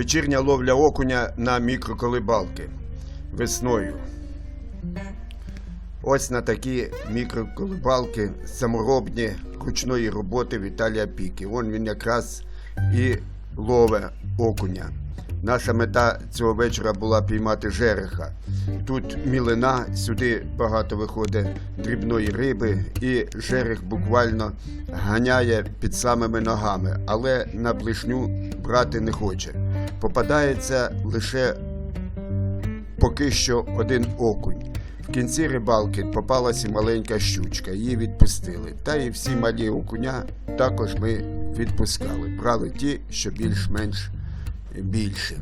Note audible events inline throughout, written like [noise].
Вечірня ловля окуня на мікроколибалки весною. Ось на такі мікроколибалки саморобні ручної роботи Віталія Піки. Вон він якраз і лове окуня. Наша мета цього вечора була піймати жереха. Тут мілина, сюди багато виходить дрібної риби, і жерех буквально ганяє під самими ногами, але на блишню брати не хоче. Попадається лише поки що один окунь. В кінці рибалки попалася маленька щучка, її відпустили. Та і всі малі окуня також ми відпускали. Брали ті, що більш-менш більші.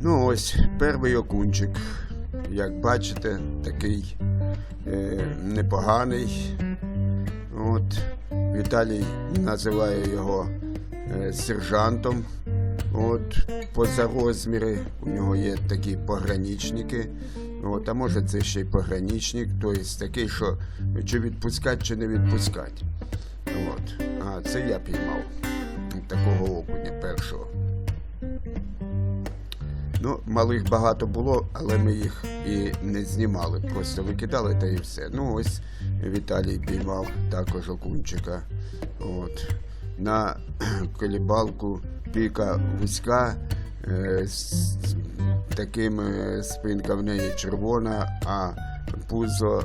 Ну ось, перший окунчик. Як бачите, такий е, непоганий. От, Віталій називає його е, сержантом. От, поза розміри у нього є такі пограничники. От, а може це ще й пограничник, тобто такий, що чи відпускати, чи не відпускати. От. А це я піймав такого окуня першого. Ну, малих багато було, але ми їх і не знімали, просто викидали та і все. Ну, ось Віталій піймав також окунчика. От. На [clears throat] колібалку піка вузька, е, з таким е, спинка в неї червона, а пузо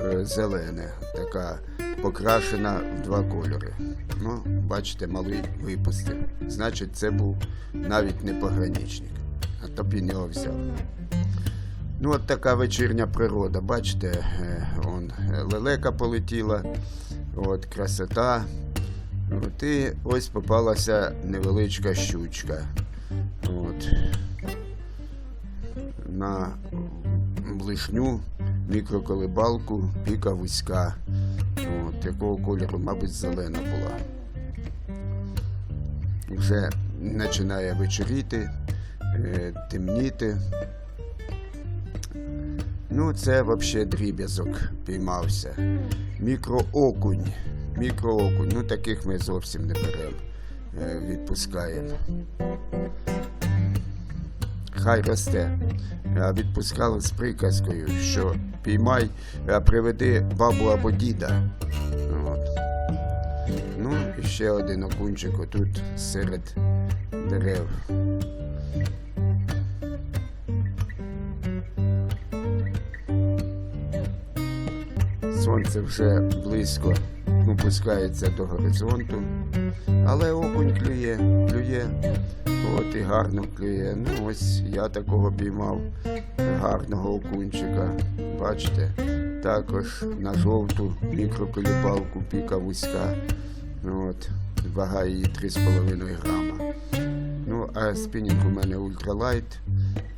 е, зелене, така покрашена в два кольори. Ну, бачите, малий випустив. Значить, це був навіть не пограничник, а то б він його взяв. Ну, от така вечірня природа. Бачите, е, он е, лелека полетіла, от красота. От і ось попалася невеличка щучка. От. На блишню мікроколибалку піка вузька. От, якого кольору, мабуть, зелена була. Вже починає вечоріти, темніти. Ну, це взагалі дріб'язок піймався. Мікроокунь. Мікроокунь. Ну, таких ми зовсім не беремо. е, Відпускаємо. Хай росте. Відпускали з приказкою, що піймай, приведи бабу або діда. От. Ну, і ще один окунчик отут серед дерев. Сонце вже близько опускається до горизонту, але окунь клює, клює, от і гарно клює. Ну ось я такого піймав гарного окунчика. Бачите, також на жовту мікроколібалку піка вузька. От, вага її 3,5 грама. А спінінг у мене ультралайт.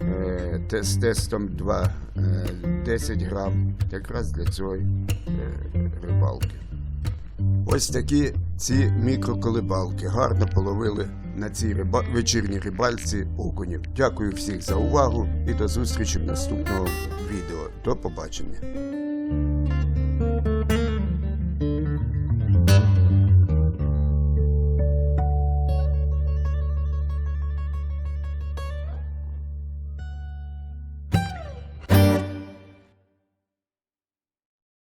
Е, з тестом 2, е, 10 грам, якраз для цієї е, рибалки. Ось такі ці мікроколибалки гарно половили на цій риба... вечірній рибальці окунів. Дякую всіх за увагу і до зустрічі в наступному відео. До побачення.